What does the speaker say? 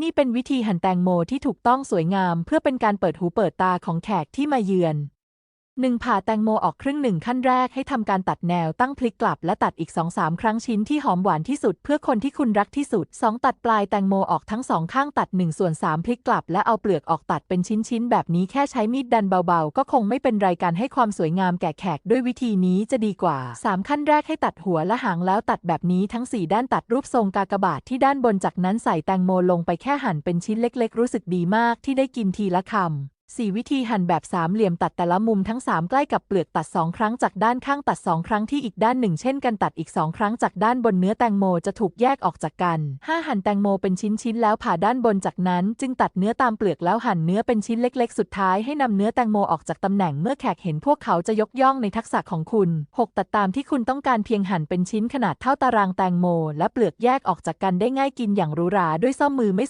นี่เป็นวิธีหั่นแตงโมที่ถูกต้องสวยงาม เพื่อเป็นการเปิดหูเปิดตาของแขกที่มาเยือน หนึ่งผ่าแตงโมออกครึ่งหนึ่งขั้นแรกให้ทำการตัดแนวตั้งพลิกกลับและตัดอีก 2-3 ครั้งชิ้นที่หอมหวานที่สุด เพื่อคนที่คุณรักที่สุด 2 ตัดปลายแตงโมออกทั้งสองข้างตัด1ส่วน3พลิกกลับและเอาเปลือกออกตัดเป็นชิ้นๆแบบนี้แค่ใช้มีดดันเบาๆ ก็คงไม่เป็นไรการให้ความสวยงามแก่แขกด้วยวิธีนี้จะดีกว่า 3 ขั้นแรกให้ตัดหัวและหางแล้วตัดแบบนี้ทั้ง 4 ด้านตัดรูปทรงกากบาทที่ด้านบนจากนั้นใส่แตงโมลงไปแค่หั่นเป็นชิ้นเล็ก ๆ รู้สึกดีมากที่ได้กินทีละคำ 4 วิธีหั่นแบบสามเหลี่ยมตัดแต่ละมุมทั้ง 3 ใกล้กับเปลือกตัด 2 ครั้งจากด้านข้างตัด 2 ครั้งที่อีกด้านหนึ่งเช่นกันตัดอีก 2 ครั้งจากด้านบนเนื้อแตงโมจะถูกแยกออกจากกัน 5 หั่นแตงโมเป็นชิ้นๆแล้วผ่าด้านบนจากนั้น จึงตัดเนื้อตามเปลือกแล้วหั่นเนื้อเป็นชิ้นเล็ก ๆ สุดท้ายให้นำเนื้อแตงโมออกจากตำแหน่งเมื่อแขกเห็นพวกเขาจะยกย่องในทักษะของคุณ 6 ตัดตามที่คุณต้องการเพียงหั่นเป็นชิ้นขนาดเท่าตารางแตงโม และเปลือกแยกออกจากกันได้ง่ายกินอย่างหรูหราด้วยซ่อมมือไม่